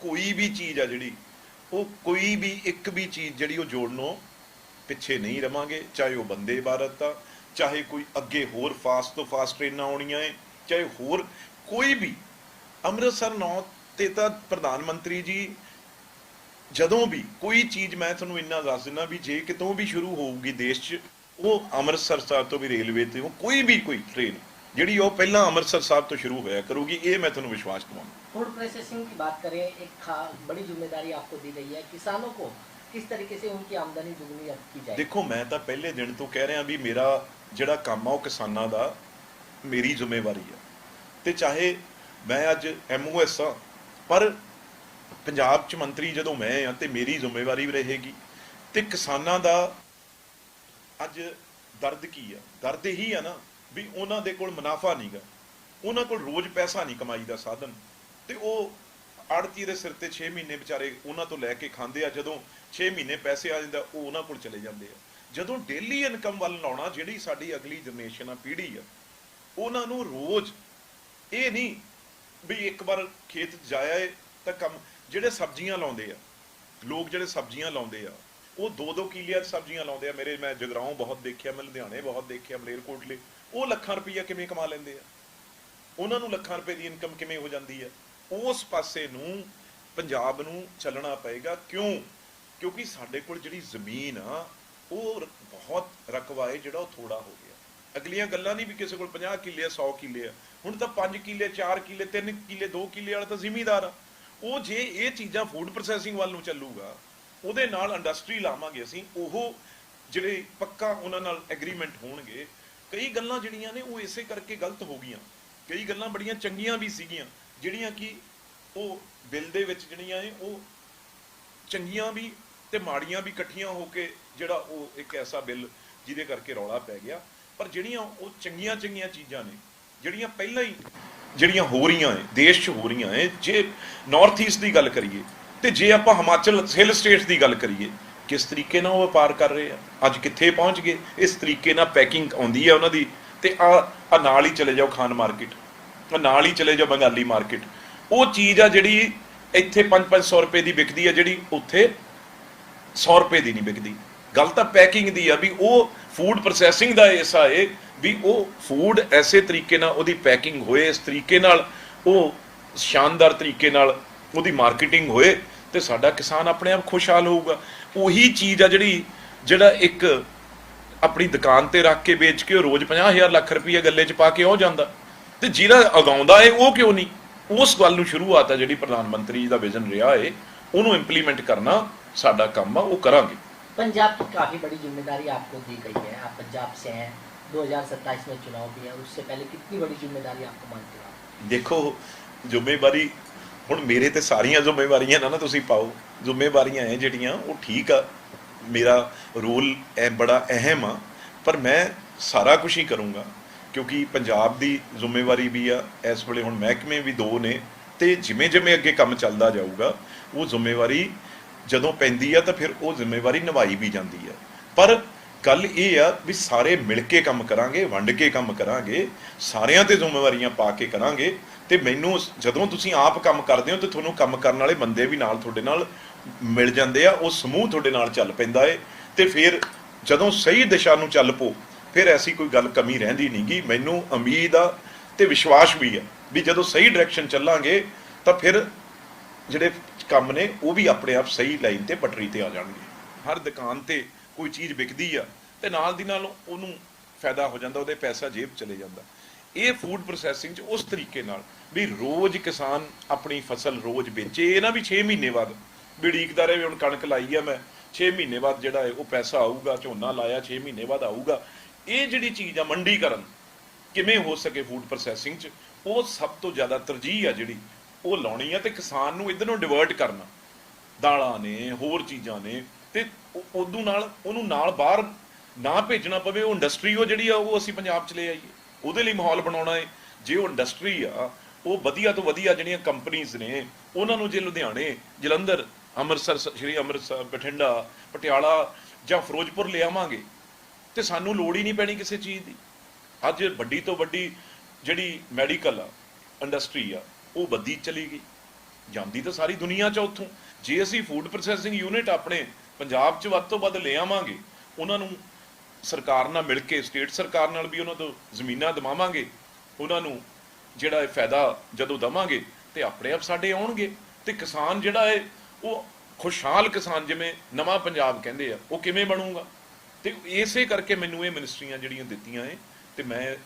ਕੋਈ ਵੀ ਚੀਜ਼ ਆ ਜਿਹੜੀ, ਉਹ ਕੋਈ ਵੀ ਇੱਕ ਵੀ ਚੀਜ਼ ਜਿਹੜੀ ਉਹ ਜੋੜਨੋਂ ਪਿੱਛੇ ਨਹੀਂ ਰਵਾਂਗੇ, ਚਾਹੇ ਉਹ ਬੰਦੇ ਭਾਰਤ ਆ, ਚਾਹੇ ਕੋਈ ਅੱਗੇ ਹੋਰ ਫਾਸਟ ਤੋਂ ਫਾਸਟ ਟ੍ਰੇਨਾਂ ਆਉਣੀਆਂ ਏ, ਚਾਹੇ ਹੋਰ ਕੋਈ ਵੀ। ਅੰਮ੍ਰਿਤਸਰ ਨੌ ਤੇ ਤਾਂ ਪ੍ਰਧਾਨ ਮੰਤਰੀ ਜੀ, ਜਦੋਂ ਵੀ ਕੋਈ ਚੀਜ਼ ਮੈਂ ਤੁਹਾਨੂੰ ਇੰਨਾ ਦੱਸ ਦਿੰਦਾ ਵੀ ਜੇ ਕਿਤੋਂ ਵੀ ਸ਼ੁਰੂ ਹੋਊਗੀ ਦੇਸ਼ 'ਚ, ਉਹ ਅੰਮ੍ਰਿਤਸਰ ਸਾਹਿਬ ਤੋਂ ਵੀ ਰੇਲਵੇ ਤੇ ਉਹ ਕੋਈ ਵੀ ਕੋਈ ਟ੍ਰੇਨ। ਜਿਹੜੀ ਉਹ ਪਹਿਲਾਂ ਅੰਮ੍ਰਿਤਸਰ ਸਾਹਿਬ ਤੋਂ ਸ਼ੁਰੂ ਹੋਇਆ ਕਰੂਗੀ ਇਹ ਮੈਂ ਤੁਹਾਨੂੰ ਵਿਸ਼ਵਾਸ ਦਿਵਾਉਂਦਾ फूड प्रोसेसिंग की बात करें एक खा- बड़ी जिम्मेदारी आपको दी गई है किसानों को किस तरीके से उनकी आमदनी दुगनी की जाए ਦੇਖੋ ਮੈਂ ਤਾਂ ਪਹਿਲੇ ਦਿਨ ਤੋਂ ਕਹਿ ਰਿਹਾ ਵੀ ਮੇਰਾ ਜਿਹੜਾ ਕੰਮ ਆ ਉਹ ਕਿਸਾਨਾਂ ਦਾ ਮੇਰੀ ਜ਼ਿੰਮੇਵਾਰੀ ਆ ਤੇ ਚਾਹੇ ਮੈਂ ਅੱਜ ਐਮਓਐਸ ਆ ਪਰ ਪੰਜਾਬ ਚ ਮੰਤਰੀ ਜਦੋਂ ਮੈਂ ਆ ਤੇ ਮੇਰੀ ਜ਼ਿੰਮੇਵਾਰੀ ਵੀ ਰਹੇਗੀ ਤੇ ਕਿਸਾਨਾਂ ਦਾ ਅੱਜ ਦਰਦ ਕੀ ਆ ਦਰਦ ਇਹੀ ਆ ਨਾ ਵੀ ਉਹਨਾਂ ਦੇ ਕੋਲ ਮੁਨਾਫਾ ਨਹੀਂਗਾ ਉਹਨਾਂ ਕੋਲ ਰੋਜ਼ ਪੈਸਾ ਨਹੀਂ ਕਮਾਈ ਦਾ ਸਾਧਨ। ਤੇ ਉਹ ਆੜਤੀ ਦੇ ਸਿਰ ਤੇ 6 ਮਹੀਨੇ ਵਿਚਾਰੇ ਉਹਨਾਂ ਤੋਂ ਲੈ ਕੇ ਖਾਂਦੇ ਆ, ਜਦੋਂ 6 ਮਹੀਨੇ ਪੈਸੇ ਆ ਜਾਂਦਾ ਉਹ ਉਹਨਾਂ ਕੋਲ ਚਲੇ ਜਾਂਦੇ ਆ। ਜਦੋਂ ਡੇਲੀ ਇਨਕਮ ਵੱਲ ਲਾਉਣਾ, ਜਿਹੜੀ ਸਾਡੀ ਅਗਲੀ ਜਨਰੇਸ਼ਨ ਆ, ਪੀੜ੍ਹੀ ਆ, ਉਹਨਾਂ ਨੂੰ ਰੋਜ਼ ਇਹ ਨਹੀਂ ਵੀ ਇੱਕ ਵਾਰ ਖੇਤ ਜਾਇਆ ਏ ਤਾਂ ਕੰਮ, ਜਿਹੜੇ ਸਬਜ਼ੀਆਂ ਲਾਉਂਦੇ ਆ, ਲੋਕ ਜਿਹੜੇ ਸਬਜ਼ੀਆਂ ਲਾਉਂਦੇ ਆ ਉਹ ਦੋ ਦੋ ਕਿੱਲਿਆਂ 'ਚ ਸਬਜ਼ੀਆਂ ਲਾਉਂਦੇ ਆ। ਮੇਰੇ ਮੈਂ ਜਗਰਾਉਂ ਬਹੁਤ ਦੇਖਿਆ, ਮੈਂ ਲੁਧਿਆਣੇ ਬਹੁਤ ਦੇਖਿਆ, ਮਲੇਰਕੋਟਲੇ। ਉਹ ਲੱਖਾਂ ਰੁਪਈਆ ਕਿਵੇਂ ਕਮਾ ਲੈਂਦੇ ਆ? ਉਹਨਾਂ ਨੂੰ ਲੱਖਾਂ ਰੁਪਏ ਦੀ ਇਨਕਮ ਕਿਵੇਂ ਹੋ ਜਾਂਦੀ ਹੈ ਉਸ ਪਾਸੇ ਨੂੰ ਪੰਜਾਬ ਨੂੰ ਚੱਲਣਾ ਪਏਗਾ। ਕਿਉਂ? ਕਿਉਂਕਿ ਸਾਡੇ ਕੋਲ ਜਿਹੜੀ ਜ਼ਮੀਨ ਆ, ਉਹ ਬਹੁਤ ਰਕਬਾ ਹੈ ਜਿਹੜਾ ਉਹ ਥੋੜਾ ਹੋ ਗਿਆ। ਅਗਲੀਆਂ ਗੱਲਾਂ ਨਹੀਂ ਵੀ ਕਿਸੇ ਕੋਲ 50 ਕਿੱਲੇ ਆ 100 ਕਿੱਲੇ ਆ। ਹੁਣ ਤਾਂ 5 ਕਿੱਲੇ 4 ਕਿੱਲੇ 3 ਕਿੱਲੇ 2 ਕਿੱਲੇ ਵਾਲਾ ਤਾਂ ਜ਼ਿਮੀਦਾਰ ਆ। ਉਹ ਜੇ ਇਹ ਚੀਜ਼ਾਂ ਫੂਡ ਪ੍ਰੋਸੈਸਿੰਗ ਵੱਲ ਨੂੰ ਚੱਲੂਗਾ ਉਹਦੇ ਨਾਲ ਇੰਡਸਟਰੀ ਲਾਵਾਂਗੇ ਅਸੀਂ, ਉਹ ਜਿਹੜੇ ਪੱਕਾ ਉਹਨਾਂ ਨਾਲ ਐਗਰੀਮੈਂਟ ਹੋਣਗੇ, ਕਈ ਗੱਲਾਂ ਜਿਹੜੀਆਂ ਨੇ ਉਹ ਇਸੇ ਕਰਕੇ ਗਲਤ ਹੋ ਗਈਆਂ। ਕਈ ਗੱਲਾਂ ਬੜੀਆਂ ਚੰਗੀਆਂ ਵੀ ਸੀਗੀਆਂ, ਜਿਹੜੀਆਂ ਕਿ ਉਹ ਬਿੱਲ ਦੇ ਵਿੱਚ ਜਿਹੜੀਆਂ ਨੇ, ਉਹ ਚੰਗੀਆਂ ਵੀ ਤੇ ਮਾੜੀਆਂ ਵੀ ਇਕੱਠੀਆਂ ਹੋ ਕੇ ਜਿਹੜਾ ਉਹ ਇੱਕ ਐਸਾ ਬਿੱਲ ਜਿਹਦੇ ਕਰਕੇ ਰੌਲਾ ਪੈ ਗਿਆ। ਪਰ ਜਿਹੜੀਆਂ ਉਹ ਚੰਗੀਆਂ ਚੰਗੀਆਂ ਚੀਜ਼ਾਂ ਨੇ, ਜਿਹੜੀਆਂ ਪਹਿਲਾਂ ਹੀ ਜਿਹੜੀਆਂ ਹੋ ਰਹੀਆਂ ਏ ਦੇਸ਼ 'ਚ ਹੋ ਰਹੀਆਂ ਏ ਜੇ ਨਾਰਥ ਈਸਟ ਦੀ ਗੱਲ ਕਰੀਏ ਤੇ ਜੇ ਆਪਾਂ ਹਿਮਾਚਲ ਹਿਲ ਸਟੇਟਸ ਦੀ ਗੱਲ ਕਰੀਏ, ਕਿਸ ਤਰੀਕੇ ਨਾਲ ਉਹ ਵਪਾਰ ਕਰ ਰਹੇ ਆ? ਅੱਜ ਕਿੱਥੇ ਪਹੁੰਚ ਗਏ? ਇਸ ਤਰੀਕੇ ਨਾਲ ਪੈਕਿੰਗ ਆਉਂਦੀ ਹੈ ਉਹਨਾਂ ਦੀ ਤੇ ਆ ਆ ਨਾਲ ਹੀ ਚਲੇ ਜਾਓ ਖਾਨ ਮਾਰਕੀਟ, ਆ ਨਾਲ ਹੀ ਚਲੇ ਜਾਓ ਬੰਗਾਲੀ ਮਾਰਕੀਟ। ਉਹ ਚੀਜ਼ ਆ ਜਿਹੜੀ ਇੱਥੇ 5-500 ਰੁਪਏ ਦੀ ਵਿਕਦੀ ਆ, ਜਿਹੜੀ ਉੱਥੇ 100 ਰੁਪਏ ਦੀ ਨਹੀਂ ਵਿਕਦੀ। ਗੱਲ ਤਾਂ ਪੈਕਿੰਗ ਦੀ ਆ ਵੀ ਉਹ ਫੂਡ ਪ੍ਰੋਸੈਸਿੰਗ ਦਾ ਐਸਾ ਹੈ ਵੀ ਉਹ ਫੂਡ ਐਸੇ ਤਰੀਕੇ ਨਾਲ ਉਹਦੀ ਪੈਕਿੰਗ ਹੋਏ, ਇਸ ਤਰੀਕੇ ਨਾਲ ਉਹ ਸ਼ਾਨਦਾਰ ਤਰੀਕੇ ਨਾਲ ਉਹਦੀ ਮਾਰਕੀਟਿੰਗ ਹੋਏ ਤੇ ਸਾਡਾ ਕਿਸਾਨ ਆਪਣੇ ਆਪ ਖੁਸ਼ਹਾਲ ਹੋਊਗਾ ਉਹੀ ਚੀਜ਼ ਆ ਜਿਹੜੀ ਜਿਹੜਾ ਇੱਕ ਆਪਣੀ ਦੁਕਾਨ ਤੇ ਰੱਖ ਕੇ ਵੇਚ ਕੇ ਉਹ ਰੋਜ਼ 50000 ਲੱਖ ਰੁਪਈਆ ਗੱਲੇ 'ਚ ਪਾ ਕੇ ਉਹ ਜਾਂਦਾ ਤੇ ਜਿਹੜਾ ਅਗਾਉਂਦਾ ਏ ਉਹ ਕਿਉਂ ਨਹੀਂ ਉਸ ਗੱਲ ਨੂੰ ਸ਼ੁਰੂਆਤ ਆ ਜਿਹੜੀ ਪ੍ਰਧਾਨ ਮੰਤਰੀ ਦਾ ਵਿਜ਼ਨ ਰਿਹਾ ਏ ਉਹਨੂੰ ਇੰਪਲੀਮੈਂਟ ਕਰਨਾ ਸਾਡਾ ਕੰਮ ਆ ਉਹ ਕਰਾਂਗੇ पंजाब की काफी बड़ी जिम्मेदारी आपको दी गई है आप पंजाब से हैं 2027 में चुनाव भी है उससे पहले कितनी बड़ी जिम्मेदारी आपको मानते हो आप ਦੇਖੋ ਜ਼ਿੰਮੇਵਾਰੀ ਹੁਣ ਮੇਰੇ ਤੇ ਸਾਰੀਆਂ ਜ਼ਿੰਮੇਵਾਰੀਆਂ ਨਾ ਨਾ ਤੁਸੀਂ ਪਾਓ। ਜ਼ਿੰਮੇਵਾਰੀਆਂ ਐ ਜਿਹੜੀਆਂ, ਉਹ ਠੀਕ ਆ। ਮੇਰਾ ਰੋਲ ਐ ਬੜਾ ਅਹਿਮ ਆ। ਪਰ ਮੈਂ ਸਾਰਾ ਕੁਝ ਹੀ ਕਰੂੰਗਾ, ਕਿਉਂਕਿ ਪੰਜਾਬ ਦੀ ਜ਼ਿੰਮੇਵਾਰੀ ਵੀ ਆ। ਇਸ ਵੇਲੇ ਹੁਣ ਮਹਿਕਮੇ ਵੀ ਦੋ ਨੇ ਤੇ ਜਿਵੇਂ ਜਿਵੇਂ ਅੱਗੇ ਕੰਮ ਚੱਲਦਾ ਜਾਊਗਾ, ਉਹ ਜ਼ਿੰਮੇਵਾਰੀ ਜਦੋਂ ਪੈਂਦੀ ਆ ਤਾਂ ਫਿਰ ਉਹ ਜ਼ਿੰਮੇਵਾਰੀ ਨਿਭਾਈ ਵੀ ਜਾਂਦੀ ਆ। ਪਰ ਗੱਲ ਇਹ ਆ ਵੀ ਸਾਰੇ ਮਿਲ ਕੇ ਕੰਮ ਕਰਾਂਗੇ, ਵੰਡ ਕੇ ਕੰਮ ਕਰਾਂਗੇ, ਸਾਰਿਆਂ ਤੇ ਜ਼ਿੰਮੇਵਾਰੀਆਂ ਪਾ ਕੇ ਕਰਾਂਗੇ ਤੇ ਮੈਨੂੰ ਜਦੋਂ ਤੁਸੀਂ ਆਪ ਕੰਮ ਕਰਦੇ ਹੋ ਤੇ ਤੁਹਾਨੂੰ ਕੰਮ ਕਰਨ ਵਾਲੇ ਬੰਦੇ ਵੀ ਨਾਲ ਤੁਹਾਡੇ ਨਾਲ ਮਿਲ ਜਾਂਦੇ ਆ, ਉਹ ਸਮੂਹ ਤੁਹਾਡੇ ਨਾਲ ਚੱਲ ਪੈਂਦਾ ਏ। ਤੇ ਫਿਰ ਜਦੋਂ ਸਹੀ ਦਿਸ਼ਾ ਨੂੰ ਚੱਲ ਪੋ, ਫਿਰ ਐਸੀ ਕੋਈ ਗੱਲ ਕਮੀ ਰਹਿੰਦੀ ਨਹੀਂਗੀ ਮੈਨੂੰ ਉਮੀਦ ਆ ਤੇ ਵਿਸ਼ਵਾਸ ਵੀ ਆ ਵੀ ਜਦੋਂ ਸਹੀ ਡਾਇਰੈਕਸ਼ਨ ਚੱਲਾਂਗੇ ਤਾਂ ਫਿਰ ਜਿਹੜੇ ਕੰਮ ਨੇ ਉਹ ਵੀ ਆਪਣੇ ਆਪ ਸਹੀ ਲਾਈਨ ਤੇ ਪਟਰੀ ਤੇ ਆ ਜਾਣਗੇ। ਹਰ ਦੁਕਾਨ ਤੇ ਕੋਈ ਚੀਜ਼ ਵਿਕਦੀ ਆ ਤੇ ਨਾਲ ਦੀ ਨਾਲ ਉਹਨੂੰ ਫਾਇਦਾ ਹੋ ਜਾਂਦਾ, ਉਹਦੇ ਪੈਸਾ ਜੇਬ ਚਲੇ ਜਾਂਦਾ। ਇਹ ਫੂਡ ਪ੍ਰੋਸੈਸਿੰਗ ਚ ਉਸ ਤਰੀਕੇ ਨਾਲ ਵੀ ਰੋਜ਼ ਕਿਸਾਨ ਆਪਣੀ ਫਸਲ ਰੋਜ਼ ਵੇਚੇ, ਇਹ ਨਾ ਵੀ 6 ਮਹੀਨੇ ਬਾਅਦ। ਵੀ ਉਡੀਕਦਾ ਰਹੇ ਵੀ ਹੁਣ ਕਣਕ ਲਾਈ ਆ ਮੈਂ 6 ਮਹੀਨੇ ਬਾਅਦ ਜਿਹੜਾ ਹੈ ਉਹ ਪੈਸਾ ਆਊਗਾ, ਝੋਨਾ ਲਾਇਆ 6 ਮਹੀਨੇ ਬਾਅਦ ਆਊਗਾ। ਇਹ ਜਿਹੜੀ ਚੀਜ਼ ਆ ਮੰਡੀਕਰਨ, ਕਿਵੇਂ ਹੋ ਸਕੇ ਫੂਡ ਪ੍ਰੋਸੈਸਿੰਗ ਚ? ਉਹ ਸਭ ਤੋਂ ਜ਼ਿਆਦਾ ਤਰਜੀਹ ਆ ਜਿਹੜੀ ਉਹ ਲਾਉਣੀ ਆ ਤੇ ਕਿਸਾਨ ਨੂੰ ਇਧਰ ਨੂੰ ਡਿਵਰਟ ਕਰਨਾ। ਦਾਲਾਂ ਨੇ, ਹੋਰ ਚੀਜ਼ਾਂ ਨੇ ਤੇ ਉਹ- ਉਦੋਂ ਨਾਲ ਉਹਨੂੰ ਨਾਲ ਬਾਹਰ ਨਾ ਭੇਜਣਾ ਪਵੇ, ਉਹ ਇੰਡਸਟਰੀ ਉਹ ਜਿਹੜੀ ਆ ਉਹ ਅਸੀਂ ਪੰਜਾਬ ਚ ਲੈ ਆਈਏ। ਉਹਦੇ ਲਈ ਮਾਹੌਲ ਬਣਾਉਣਾ ਹੈ ਜੇ ਉਹ ਇੰਡਸਟਰੀ ਆ, ਉਹ ਵਧੀਆ ਤੋਂ ਵਧੀਆ ਜਿਹੜੀਆਂ ਕੰਪਨੀਆਂ ਨੇ, ਉਹਨਾਂ ਨੂੰ ਜੇ ਲੁਧਿਆਣੇ, ਜਲੰਧਰ, ਅੰਮ੍ਰਿਤਸਰ ਸ਼੍ਰੀ ਅੰਮ੍ਰਿਤਸਰ, ਬਠਿੰਡਾ, ਪਟਿਆਲਾ ਜਾਂ ਫਿਰੋਜ਼ਪੁਰ ਲਿਆਵਾਂਗੇ ਤੇ ਸਾਨੂੰ ਲੋੜ ਹੀ ਨਹੀਂ ਪੈਣੀ ਕਿਸੇ ਚੀਜ਼ ਦੀ। ਅੱਜ ਵੱਡੀ ਤੋਂ ਵੱਡੀ ਜਿਹੜੀ ਮੈਡੀਕਲ ਆ ਇੰਡਸਟਰੀ ਆ, ਉਹ ਵੱਧੀ ਚਲੀ ਗਈ। ਜਾਂਦੀ ਤਾਂ ਸਾਰੀ ਦੁਨੀਆ 'ਚ ਉੱਥੋਂ। ਜੇ ਅਸੀਂ ਫੂਡ ਪ੍ਰੋਸੈਸਿੰਗ ਯੂਨਿਟ ਆਪਣੇ ਪੰਜਾਬ 'ਚ ਵੱਧ ਤੋਂ ਵੱਧ ਲੈ ਆਵਾਂਗੇ, ਉਹਨਾਂ ਨੂੰ ਸਰਕਾਰ ਨਾਲ ਮਿਲ ਕੇ, ਸਟੇਟ ਸਰਕਾਰ ਨਾਲ ਵੀ ਉਹਨਾਂ ਤੋਂ ਜ਼ਮੀਨਾਂ ਦਵਾਵਾਂਗੇ, ਉਹਨਾਂ ਨੂੰ ਜਿਹੜਾ ਇਹ ਫਾਇਦਾ ਜਦੋਂ ਦਵਾਂਗੇ ਤੇ ਆਪਣੇ ਆਪ ਸਾਡੇ ਆਉਣਗੇ। ਤੇ ਕਿਸਾਨ ਜਿਹੜਾ ਹੈ, ਉਹ ਖੁਸ਼ਹਾਲ ਕਿਸਾਨ ਜਿਵੇਂ ਨਵਾਂ ਪੰਜਾਬ ਕਹਿੰਦੇ ਆ, ਉਹ ਕਿਵੇਂ ਬਣੂਗਾ? ਤੇ ਇਸੇ ਕਰਕੇ ਮੈਨੂੰ ਇਹ ਮਿਨਿਸਟਰੀਆਂ ਜਿਹੜੀਆਂ ਦਿੱਤੀਆਂ ਏ ਤੇ ਮੈਂ